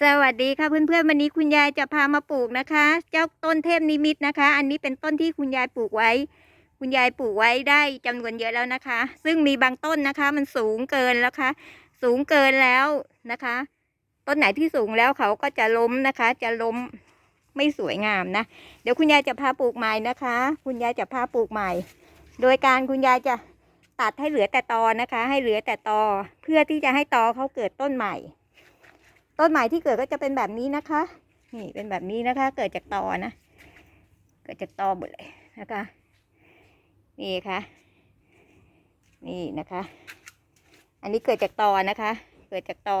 สวัสดีค่ะเพื่อนๆวันนี้คุณยายจะพามาปลูกนะคะ เจ้าต้นเทพนิมิตนะคะ อันนี้เป็นต้นที่คุณยายปลูกไว้ คุณยายปลูกไว้ได้จำนวนเยอะแล้วนะคะ ซึ่งมีบางต้นนะคะ มันสูงเกินแล้วค่ะ สูงเกินแล้วนะคะ ต้นไหนที่สูงแล้วเขาก็จะล้มนะคะ จะล้มไม่สวยงามนะ เดี๋ยวคุณยายจะพาปลูกใหม่นะคะ คุณยายจะพาปลูกใหม่ โดยการคุณยายจะตัดให้เหลือแต่ตอนะคะ ให้เหลือแต่ตอเพื่อที่จะให้ตอเขาเกิดต้นใหม่ ต้นใหม่ที่เกิดก็จะเป็นแบบนี้นะคะ นี่เป็นแบบนี้นะคะ เกิดจากตอนะ เกิดจากตอหมดเลยนะคะ นี่ค่ะ นี่นะคะ อันนี้เกิดจากตอนะคะ เกิดจากตอ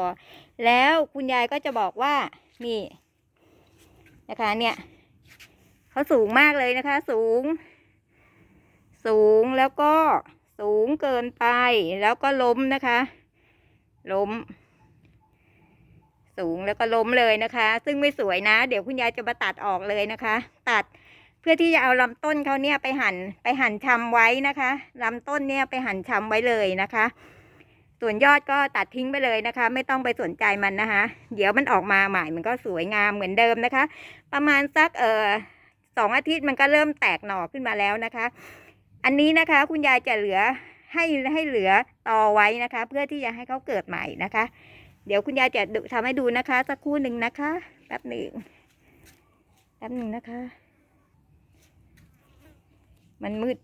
แล้วคุณยายก็จะบอกว่า นี่นะคะ เนี่ยเขาสูงมากเลยนะคะ สูง สูงแล้วก็สูงเกินไป แล้วก็ล้มนะคะ ล้ม สูงแล้วก็ล้มเลยนะคะ ซึ่งไม่สวยนะ เดี๋ยวคุณยายจะมาตัดออกเลยนะคะ ตัดเพื่อที่จะเอาลำต้นเขาเนี่ยไปหั่นไปหั่นชำไว้นะคะลำต้นเนี่ยไปหั่นชำไว้เลยนะคะ ส่วนยอดก็ตัดทิ้งไปเลยนะคะ ไม่ต้องไปสนใจมันนะคะ เดี๋ยวมันออกมาใหม่มันก็สวยงามเหมือนเดิมนะคะ ประมาณสักเออสองอาทิตย์มันก็เริ่มแตกหน่อขึ้นมาแล้วนะคะ อันนี้นะคะ คุณยายจะเหลือให้ให้เหลือตอไว้นะคะ เพื่อที่จะให้เขาเกิดใหม่นะคะ เดี๋ยวคุณยายจะทำให้ดูนะคะ สักครู่หนึ่งนะคะแป๊บหนึ่งแป๊บหนึ่งนะคะ มันมืด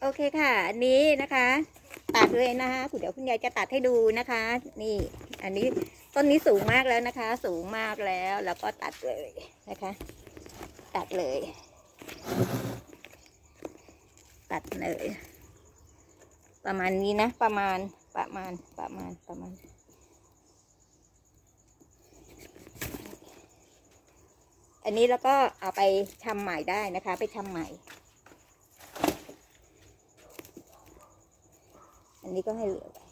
โอเคค่ะ อันนี้นะคะ ตัดเลยนะคะคุณเดี๋ยวคุณยายจะตัดให้ดูนะคะ นี่ อันนี้ต้นนี้สูงมากแล้วนะคะ สูงมากแล้วแล้วก็ตัดเลยนะคะ ตัดเลย ตัดเลย ประมาณนี้นะ ประมาณประมาณประมาณประมาณ อันนี้แล้วก็เอาไปทำใหม่ได้นะคะ ไปทำใหม่ อันนี้ก็ให้เหลือไว้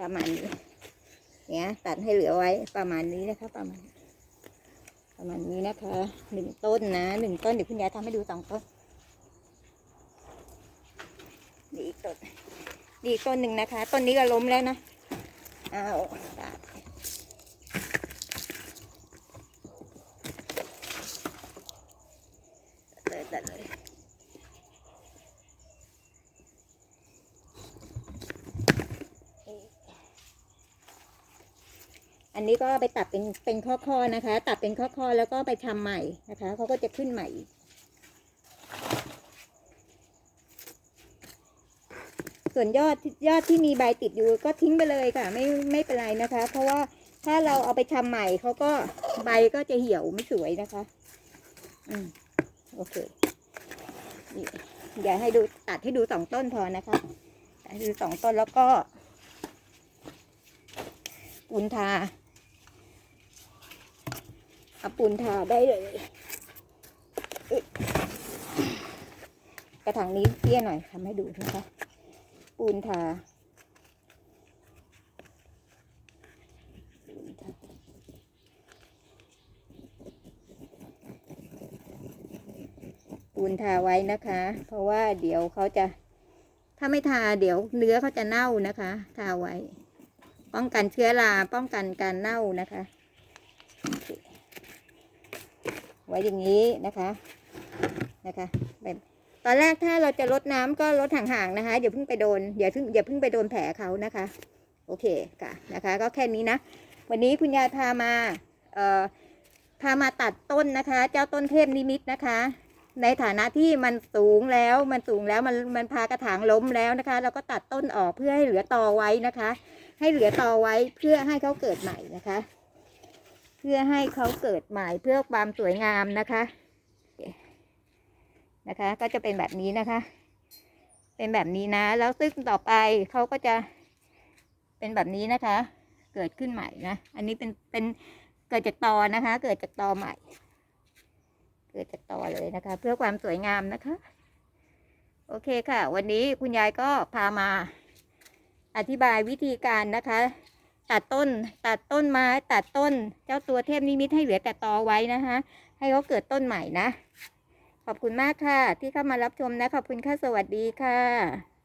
ประมาณนี้เนี่ยตัดให้เหลือไว้ประมาณนี้นะคะ ประมาณ ประมาณนี้นะคะหนึ่งต้นนะหนึ่งต้นเดี๋ยวคุณยายทำให้ดูสองต้น นี่อีกต้นนี่อีกต้นหนึ่งนะคะต้นนี้ก็ล้มแล้วนะเอาตัดเลยตัดเลยอันนี้ก็ไปตัดเป็นเป็นข้อๆนะคะ ตัดเป็นข้อๆแล้วก็ไปทำใหม่นะคะเขาก็จะขึ้นใหม่อีก ส่วนยอดยอดที่มีใบติดอยู่ก็ทิ้งไปเลยค่ะ ไม่ไม่เป็นไรนะคะ เพราะว่าถ้าเราเอาไปทำใหม่เขาก็ใบก็จะเหี่ยวไม่สวยนะคะ อืมโอเคนี่อย่าให้ดูตัดให้ดูสองต้นพอนะคะตัดให้ดูสองต้นแล้วก็ปูนทาเอาปูนทาได้เลยกระถางนี้เตี้ยหน่อยทำให้ดูนะคะ ปูนทาปูนทาไว้นะคะ เพราะว่าเดี๋ยวเขาจะ ถ้าไม่ทาเดี๋ยวเนื้อเขาจะเน่านะคะ ทาไว้ ป้องกันเชื้อราป้องกันการเน่านะคะ ไว้อย่างนี้นะคะ นะคะแบบ อนแรกถ้าเราจะลดน้ำก็ลดห่างๆนะคะอย่าเพิ่งไปโดนอย่าเพิ่งอย่าเพิ่งไปโดนแผลเขานะคะ โอเคค่ะนะคะ ก็แค่นี้นะ วันนี้คุณยายพามาเอ่อพามาตัดต้นนะคะ เจ้าต้นเทพนิมิตนะคะ ในฐานะที่มันสูงแล้วมันสูงแล้วมันมันพากระถางล้มแล้วนะคะ เราก็ตัดต้นออกเพื่อให้เหลือตอไว้นะคะ ให้เหลือตอไว้เพื่อให้เขาเกิดใหม่นะคะ เพื่อให้เขาเกิดใหม่เพื่อความสวยงามนะคะ นะคะ ก็จะเป็นแบบนี้นะคะ เป็นแบบนี้นะ แล้วซึ่งต่อไปเขาก็จะเป็นแบบนี้นะคะ เกิดขึ้นใหม่นะ อันนี้เป็นเป็นเกิดจากตอนะคะ เกิดจากตอใหม่ เกิดจากตอเลยนะคะ เพื่อความสวยงามนะคะ โอเคค่ะ วันนี้คุณยายก็พามาอธิบายวิธีการนะคะ ตัดต้นตัดต้นไม้ตัดต้นเจ้าตัวเทพนิมิตให้เหลือแต่ตอไว้นะคะ ให้เขาเกิดต้นใหม่นะ ขอบคุณมากค่ะ ที่เข้ามารับชมนะ ขอบคุณค่ะ สวัสดีค่ะ